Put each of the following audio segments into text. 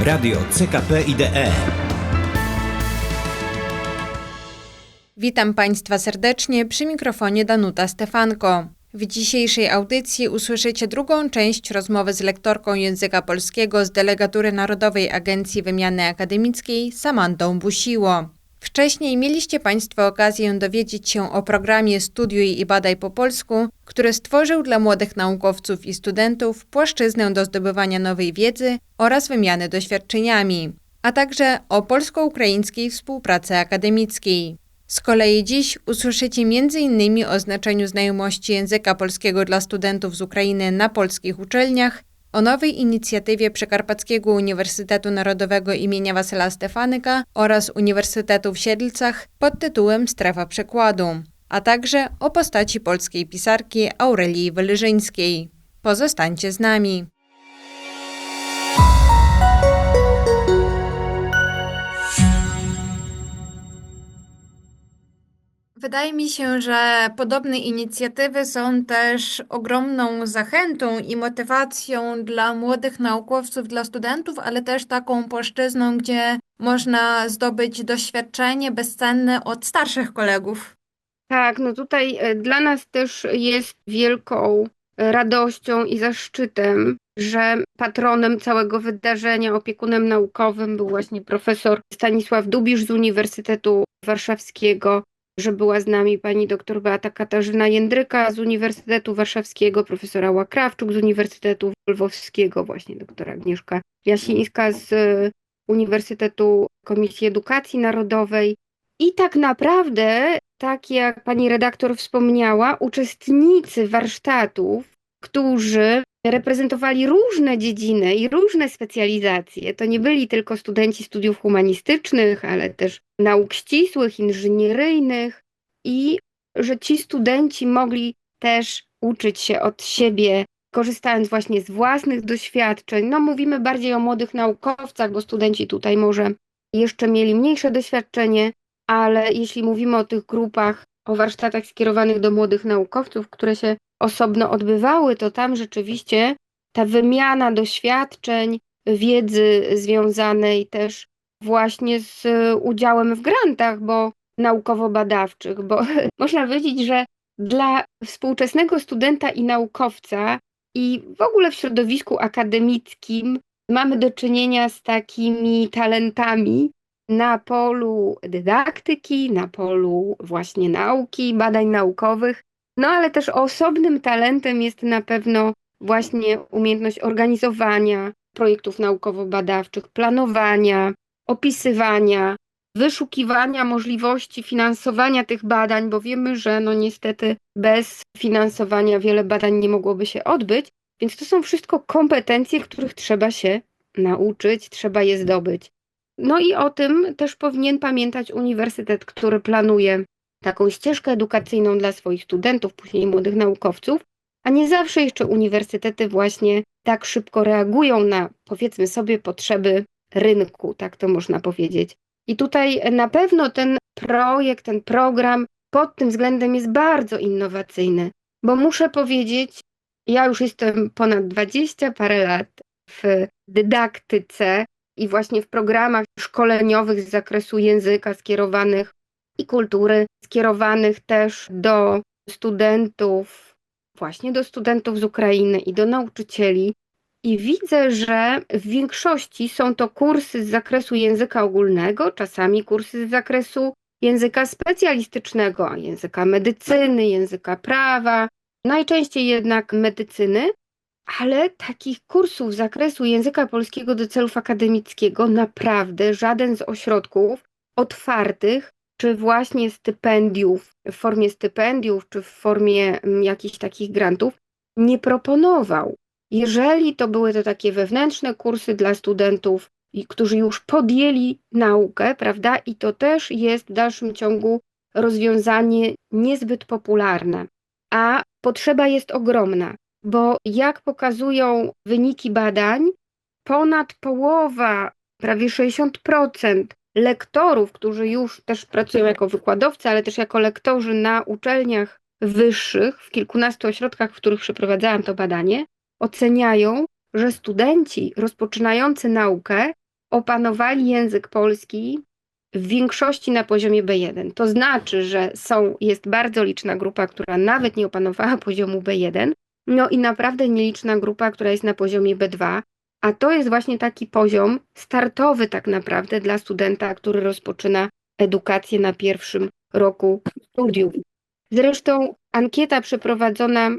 Radio CKP IDE. Witam Państwa serdecznie przy mikrofonie Danuta Stefanko. W dzisiejszej audycji usłyszycie drugą część rozmowy z lektorką języka polskiego z Delegatury Narodowej Agencji Wymiany Akademickiej Samantą Busiło. Wcześniej mieliście Państwo okazję dowiedzieć się o programie Studiuj i Badaj po polsku, który stworzył dla młodych naukowców i studentów płaszczyznę do zdobywania nowej wiedzy oraz wymiany doświadczeniami, a także o polsko-ukraińskiej współpracy akademickiej. Z kolei dziś usłyszycie m.in. o znaczeniu znajomości języka polskiego dla studentów z Ukrainy na polskich uczelniach, o nowej inicjatywie Przekarpackiego Uniwersytetu Narodowego imienia Wasyla Stefanyka oraz Uniwersytetu w Siedlcach pod tytułem Strefa Przekładu, a także o postaci polskiej pisarki Aurelii Wylyżyńskiej. Pozostańcie z nami. Wydaje mi się, że podobne inicjatywy są też ogromną zachętą i motywacją dla młodych naukowców, dla studentów, ale też taką płaszczyzną, gdzie można zdobyć doświadczenie bezcenne od starszych kolegów. Tak, no tutaj e, dla nas też jest wielką radością i zaszczytem, że patronem całego wydarzenia, opiekunem naukowym był właśnie profesor Stanisław Dubisz z Uniwersytetu Warszawskiego, że była z nami pani doktor Beata Katarzyna Jędryka z Uniwersytetu Warszawskiego, profesora Łakrawczuk z Uniwersytetu Lwowskiego, właśnie doktora Agnieszka Jasińska z Uniwersytetu Komisji Edukacji Narodowej. I tak naprawdę, tak jak pani redaktor wspomniała, uczestnicy warsztatów, którzy reprezentowali różne dziedziny i różne specjalizacje. To nie byli tylko studenci studiów humanistycznych, ale też nauk ścisłych, inżynieryjnych i że ci studenci mogli też uczyć się od siebie, korzystając właśnie z własnych doświadczeń. No mówimy bardziej o młodych naukowcach, bo studenci tutaj może jeszcze mieli mniejsze doświadczenie, ale jeśli mówimy o tych grupach, o warsztatach skierowanych do młodych naukowców, które się osobno odbywały, to tam rzeczywiście ta wymiana doświadczeń, wiedzy związanej też właśnie z udziałem w grantach, bo naukowo-badawczych, bo można powiedzieć, że dla współczesnego studenta i naukowca i w ogóle w środowisku akademickim mamy do czynienia z takimi talentami na polu dydaktyki, na polu właśnie nauki, badań naukowych, no ale też osobnym talentem jest na pewno właśnie umiejętność organizowania projektów naukowo-badawczych, planowania, opisywania, wyszukiwania możliwości finansowania tych badań, bo wiemy, że no niestety bez finansowania wiele badań nie mogłoby się odbyć, więc to są wszystko kompetencje, których trzeba się nauczyć, trzeba je zdobyć. No i o tym też powinien pamiętać uniwersytet, który planuje taką ścieżkę edukacyjną dla swoich studentów, później młodych naukowców, a nie zawsze jeszcze uniwersytety właśnie tak szybko reagują na, powiedzmy sobie, potrzeby rynku, tak to można powiedzieć. I tutaj na pewno ten projekt, ten program pod tym względem jest bardzo innowacyjny, bo muszę powiedzieć, ja już jestem ponad 20 parę lat w dydaktyce i właśnie w programach szkoleniowych z zakresu języka skierowanych i kultury, skierowanych też do studentów, właśnie do studentów z Ukrainy i do nauczycieli. I widzę, że w większości są to kursy z zakresu języka ogólnego, czasami kursy z zakresu języka specjalistycznego, języka medycyny, języka prawa, najczęściej jednak medycyny, ale takich kursów z zakresu języka polskiego do celów akademickiego naprawdę żaden z ośrodków otwartych czy właśnie stypendiów, w formie stypendiów, czy w formie mm, jakichś takich grantów, nie proponował. Jeżeli to były to takie wewnętrzne kursy dla studentów, którzy już podjęli naukę, prawda, i to też jest w dalszym ciągu rozwiązanie niezbyt popularne, a potrzeba jest ogromna, bo jak pokazują wyniki badań, ponad połowa, prawie 60% lektorów, którzy już też pracują jako wykładowcy, ale też jako lektorzy na uczelniach wyższych, w kilkunastu ośrodkach, w których przeprowadzałam to badanie, oceniają, że studenci rozpoczynający naukę opanowali język polski w większości na poziomie B1. To znaczy, że są, jest bardzo liczna grupa, która nawet nie opanowała poziomu B1, no i naprawdę nieliczna grupa, która jest na poziomie B2, a to jest właśnie taki poziom startowy tak naprawdę dla studenta, który rozpoczyna edukację na pierwszym roku studiów. Zresztą ankieta przeprowadzona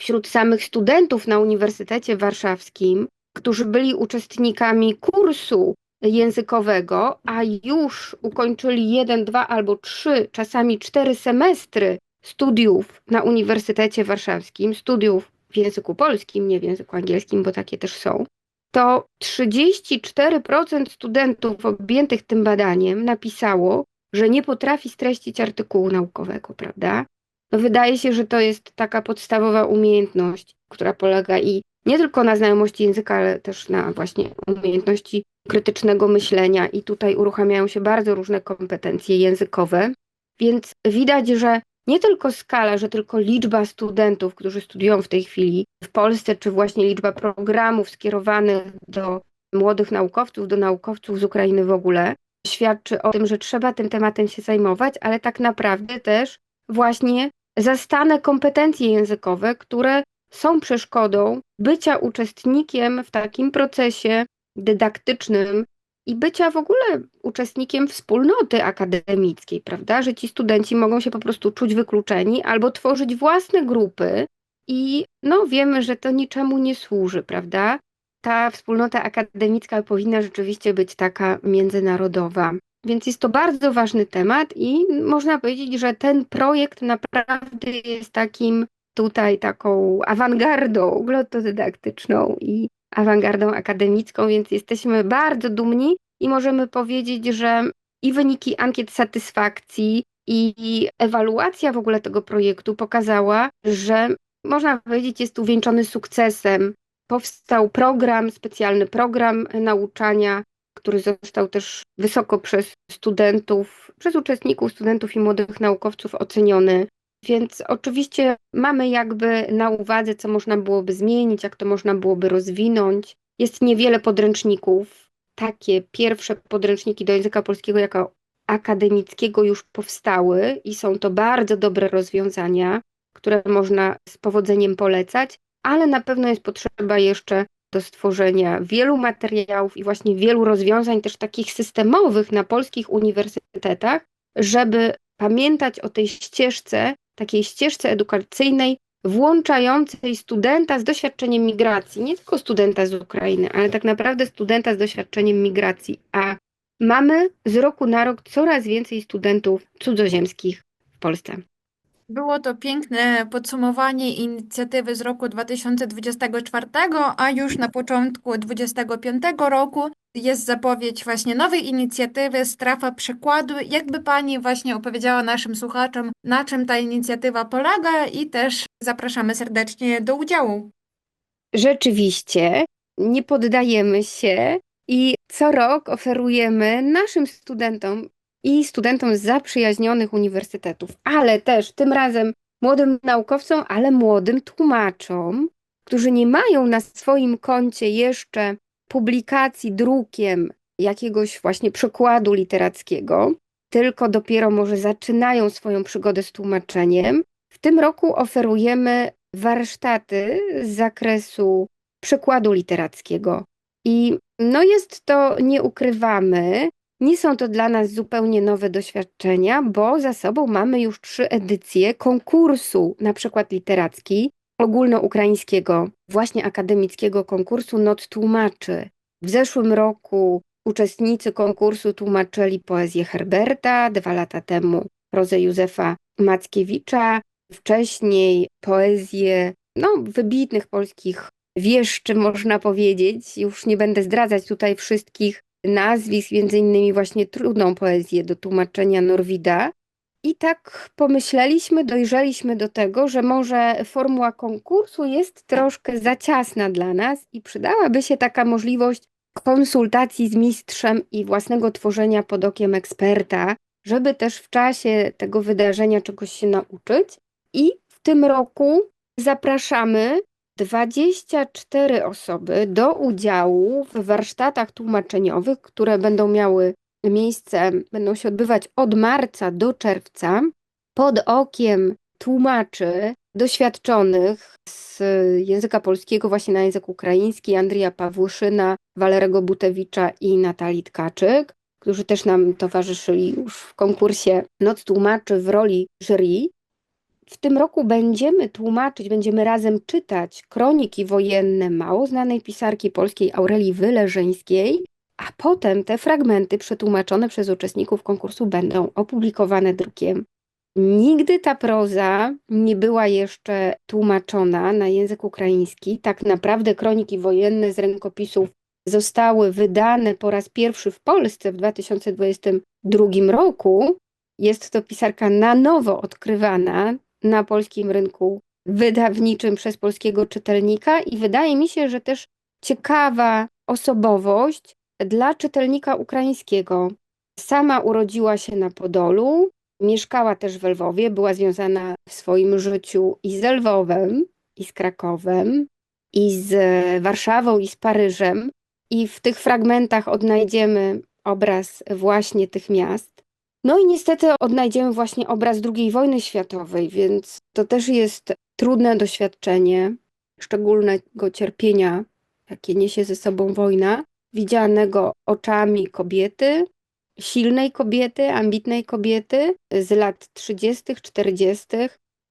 wśród samych studentów na Uniwersytecie Warszawskim, którzy byli uczestnikami kursu językowego, a już ukończyli jeden, dwa albo trzy, czasami cztery semestry studiów na Uniwersytecie Warszawskim, studiów w języku polskim, nie w języku angielskim, bo takie też są, to 34% studentów objętych tym badaniem napisało, że nie potrafi streścić artykułu naukowego, prawda? No wydaje się, że to jest taka podstawowa umiejętność, która polega i nie tylko na znajomości języka, ale też na właśnie umiejętności krytycznego myślenia, i tutaj uruchamiają się bardzo różne kompetencje językowe. Więc widać, że nie tylko skala, że tylko liczba studentów, którzy studiują w tej chwili w Polsce, czy właśnie liczba programów skierowanych do młodych naukowców, do naukowców z Ukrainy w ogóle, świadczy o tym, że trzeba tym tematem się zajmować, ale tak naprawdę też właśnie zastane kompetencje językowe, które są przeszkodą bycia uczestnikiem w takim procesie dydaktycznym i bycia w ogóle uczestnikiem wspólnoty akademickiej, prawda? Że ci studenci mogą się po prostu czuć wykluczeni albo tworzyć własne grupy i no wiemy, że to niczemu nie służy, prawda? Ta wspólnota akademicka powinna rzeczywiście być taka międzynarodowa. Więc jest to bardzo ważny temat i można powiedzieć, że ten projekt naprawdę jest takim tutaj taką awangardą glottodydaktyczną i awangardą akademicką, więc jesteśmy bardzo dumni i możemy powiedzieć, że i wyniki ankiet satysfakcji, i ewaluacja w ogóle tego projektu pokazała, że można powiedzieć, jest uwieńczony sukcesem. Powstał program, specjalny program nauczania, który został też wysoko przez studentów, przez uczestników, studentów i młodych naukowców oceniony. Więc oczywiście mamy jakby na uwadze, co można byłoby zmienić, jak to można byłoby rozwinąć. Jest niewiele podręczników. Takie pierwsze podręczniki do języka polskiego jako akademickiego już powstały i są to bardzo dobre rozwiązania, które można z powodzeniem polecać, ale na pewno jest potrzeba jeszcze do stworzenia wielu materiałów i właśnie wielu rozwiązań, też takich systemowych na polskich uniwersytetach, żeby pamiętać o tej ścieżce takiej ścieżce edukacyjnej włączającej studenta z doświadczeniem migracji, nie tylko studenta z Ukrainy, ale tak naprawdę studenta z doświadczeniem migracji. A mamy z roku na rok coraz więcej studentów cudzoziemskich w Polsce. Było to piękne podsumowanie inicjatywy z roku 2024, a już na początku 2025 roku jest zapowiedź właśnie nowej inicjatywy Strafa Przykładu. Jakby Pani właśnie opowiedziała naszym słuchaczom, na czym ta inicjatywa polega i też zapraszamy serdecznie do udziału. Rzeczywiście, nie poddajemy się i co rok oferujemy naszym studentom i studentom z zaprzyjaźnionych uniwersytetów, ale też tym razem młodym naukowcom, ale młodym tłumaczom, którzy nie mają na swoim koncie jeszcze publikacji drukiem jakiegoś właśnie przykładu literackiego, tylko dopiero może zaczynają swoją przygodę z tłumaczeniem. W tym roku oferujemy warsztaty z zakresu przykładu literackiego. I no jest to, nie ukrywamy, nie są to dla nas zupełnie nowe doświadczenia, bo za sobą mamy już trzy edycje konkursu, na przykład literacki, ogólnoukraińskiego, właśnie akademickiego konkursu Not Tłumaczy. W zeszłym roku uczestnicy konkursu tłumaczyli poezję Herberta, dwa lata temu prozę Józefa Mackiewicza, wcześniej poezję no, wybitnych polskich wieszczy, można powiedzieć. Już nie będę zdradzać tutaj wszystkich nazwisk, między innymi właśnie trudną poezję do tłumaczenia Norwida. I tak pomyśleliśmy, dojrzeliśmy do tego, że może formuła konkursu jest troszkę za ciasna dla nas i przydałaby się taka możliwość konsultacji z mistrzem i własnego tworzenia pod okiem eksperta, żeby też w czasie tego wydarzenia czegoś się nauczyć. I w tym roku zapraszamy 24 osoby do udziału w warsztatach tłumaczeniowych, które będą miały miejsce, będą się odbywać od marca do czerwca pod okiem tłumaczy doświadczonych z języka polskiego właśnie na język ukraiński, Andrija Pawłuszyna, Walerego Butewicza i Natalii Tkaczyk, którzy też nam towarzyszyli już w konkursie Noc Tłumaczy w roli jury. W tym roku będziemy tłumaczyć, będziemy razem czytać kroniki wojenne mało znanej pisarki polskiej Aurelii Wyleżeńskiej, a potem te fragmenty przetłumaczone przez uczestników konkursu będą opublikowane drukiem. Nigdy ta proza nie była jeszcze tłumaczona na język ukraiński. Tak naprawdę kroniki wojenne z rękopisów zostały wydane po raz pierwszy w Polsce w 2022 roku. Jest to pisarka na nowo odkrywana na polskim rynku wydawniczym przez polskiego czytelnika i wydaje mi się, że też ciekawa osobowość dla czytelnika ukraińskiego. Sama urodziła się na Podolu, mieszkała też w Lwowie, była związana w swoim życiu i z Lwowem, i z Krakowem, i z Warszawą, i z Paryżem. I w tych fragmentach odnajdziemy obraz właśnie tych miast. No i niestety odnajdziemy właśnie obraz II wojny światowej, więc to też jest trudne doświadczenie szczególnego cierpienia, jakie niesie ze sobą wojna, widzianego oczami kobiety, silnej kobiety, ambitnej kobiety z lat 30., 40.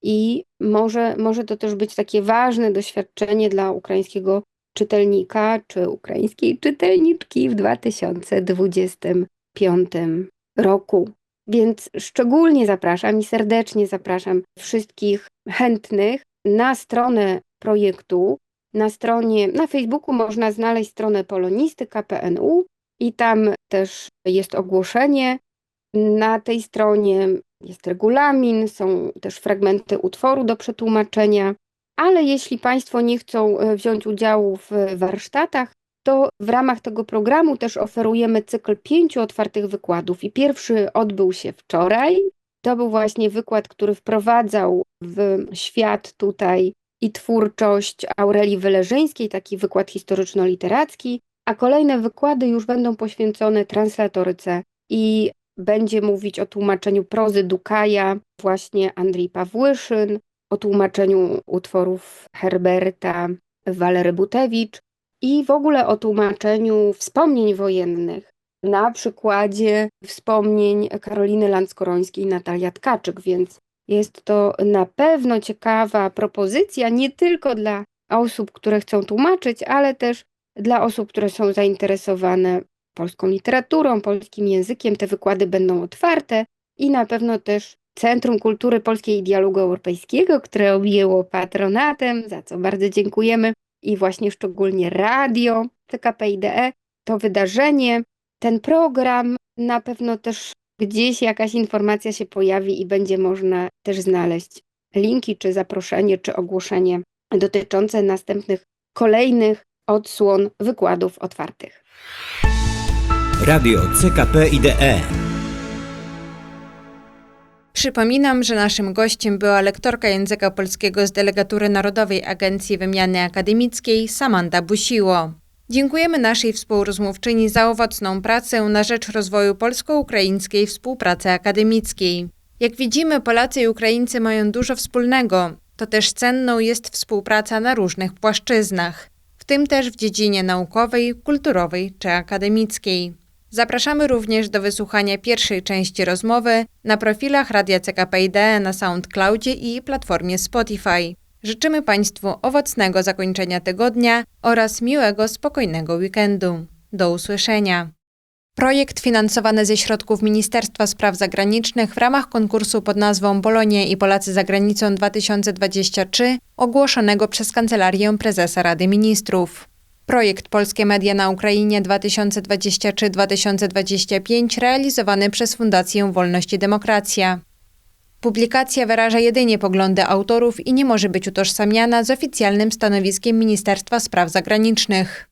I może, może to też być takie ważne doświadczenie dla ukraińskiego czytelnika czy ukraińskiej czytelniczki w 2025 roku. Więc szczególnie zapraszam i serdecznie zapraszam wszystkich chętnych na stronę projektu. Na stronie, na Facebooku można znaleźć stronę Polonisty KPNU i tam też jest ogłoszenie. Na tej stronie jest regulamin, są też fragmenty utworu do przetłumaczenia. Ale jeśli Państwo nie chcą e, wziąć udziału w warsztatach, to w ramach tego programu też oferujemy cykl pięciu otwartych wykładów. I pierwszy odbył się wczoraj. To był właśnie wykład, który wprowadzał w świat tutaj i twórczość Aurelii Wyleżyńskiej, taki wykład historyczno-literacki, a kolejne wykłady już będą poświęcone translatoryce i będzie mówić o tłumaczeniu prozy Dukaja, właśnie Andrii Pawłyszyn, o tłumaczeniu utworów Herberta Walery Butewicz i w ogóle o tłumaczeniu wspomnień wojennych. Na przykładzie wspomnień Karoliny Landskorońskiej i Natalia Tkaczyk, więc jest to na pewno ciekawa propozycja nie tylko dla osób, które chcą tłumaczyć, ale też dla osób, które są zainteresowane polską literaturą, polskim językiem. Te wykłady będą otwarte i na pewno też Centrum Kultury Polskiej i Dialogu Europejskiego, które objęło patronatem, za co bardzo dziękujemy, i właśnie szczególnie radio CKP IDE, to wydarzenie, ten program, na pewno też gdzieś jakaś informacja się pojawi i będzie można też znaleźć linki, czy zaproszenie, czy ogłoszenie dotyczące następnych, kolejnych odsłon wykładów otwartych. Radio CKP IDE. Przypominam, że naszym gościem była lektorka języka polskiego z Delegatury Narodowej Agencji Wymiany Akademickiej Samanta Busiło. Dziękujemy naszej współrozmówczyni za owocną pracę na rzecz rozwoju polsko-ukraińskiej współpracy akademickiej. Jak widzimy, Polacy i Ukraińcy mają dużo wspólnego. To też cenną jest współpraca na różnych płaszczyznach, w tym też w dziedzinie naukowej, kulturowej czy akademickiej. Zapraszamy również do wysłuchania pierwszej części rozmowy na profilach Radia CKP na SoundCloudzie i platformie Spotify. Życzymy Państwu owocnego zakończenia tygodnia oraz miłego, spokojnego weekendu. Do usłyszenia. Projekt finansowany ze środków Ministerstwa Spraw Zagranicznych w ramach konkursu pod nazwą Polonie i Polacy za granicą 2023 ogłoszonego przez Kancelarię Prezesa Rady Ministrów. Projekt Polskie Media na Ukrainie 2023-2025 realizowany przez Fundację Wolność i Demokracja. Publikacja wyraża jedynie poglądy autorów i nie może być utożsamiana z oficjalnym stanowiskiem Ministerstwa Spraw Zagranicznych.